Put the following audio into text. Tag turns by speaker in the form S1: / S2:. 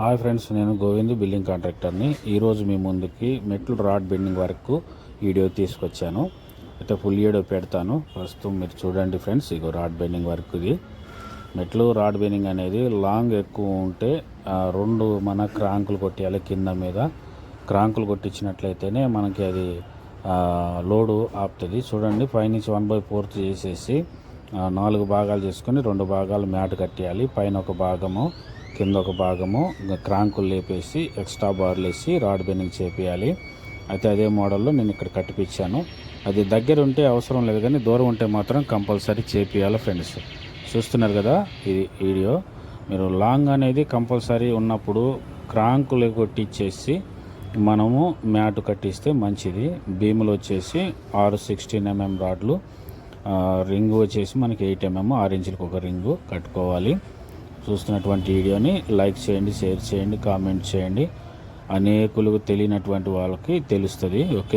S1: Hi friends నేను Govind building కాంట్రాక్టర్ని. ఈరోజు మీ ముందుకి మెట్లు రాడ్ బెండింగ్ వరకు వీడియో తీసుకొచ్చాను. అయితే ఫుల్ వీడియో పెడతాను. ప్రస్తుతం మీరు చూడండి ఫ్రెండ్స్ ఇగో రాడ్ బెండింగ్ వర్క్ ఇది. మెట్లు రాడ్ బెండింగ్ అనేది లాంగ్ ఎక్కువ ఉంటే రెండు మన క్రాంకులు కొట్టేయాలి కింద మీద. క్రాంకులు కొట్టించినట్లయితేనే మనకి అది లోడు ఆపుతుంది. చూడండి పైనుంచి వన్ బై ఫోర్త్ చేసేసి నాలుగు భాగాలు చేసుకొని రెండు భాగాలు మ్యాట్ కట్టేయాలి. పైన ఒక భాగము కింద ఒక భాగము క్రాంకులు లేపేసి ఎక్స్ట్రా బార్లు వేసి రాడ్ బెండింగ్ చేపియాలి. అయితే అదే మోడల్లో నేను ఇక్కడ కట్టిపించాను అది దగ్గర ఉంటే అవసరం లేదు కానీ దూరం ఉంటే మాత్రం కంపల్సరీ చేపియాలి ఫ్రెండ్స్. చూస్తున్నారు కదా ఇది వీడియో? మీరు లాంగ్ అనేది కంపల్సరీ ఉన్నప్పుడు క్రాంకులు కొట్టించేసి మనము మ్యాట్ కట్టిస్తే మంచిది. భీములు వచ్చేసి ఆరు సిక్స్టీన్ ఎంఎం రాడ్లు. రింగ్ వచ్చేసి మనకి ఎయిట్ ఎంఎం ఆరు ఇంచులకు ఒక రింగు కట్టుకోవాలి. చూస్తున్నటువంటి వీడియోని లైక్ చేయండి షేర్ చేయండి కామెంట్ చేయండి. అనేకులకు తెలియనటువంటి వాళ్ళకి తెలుస్తుంది. ఓకే.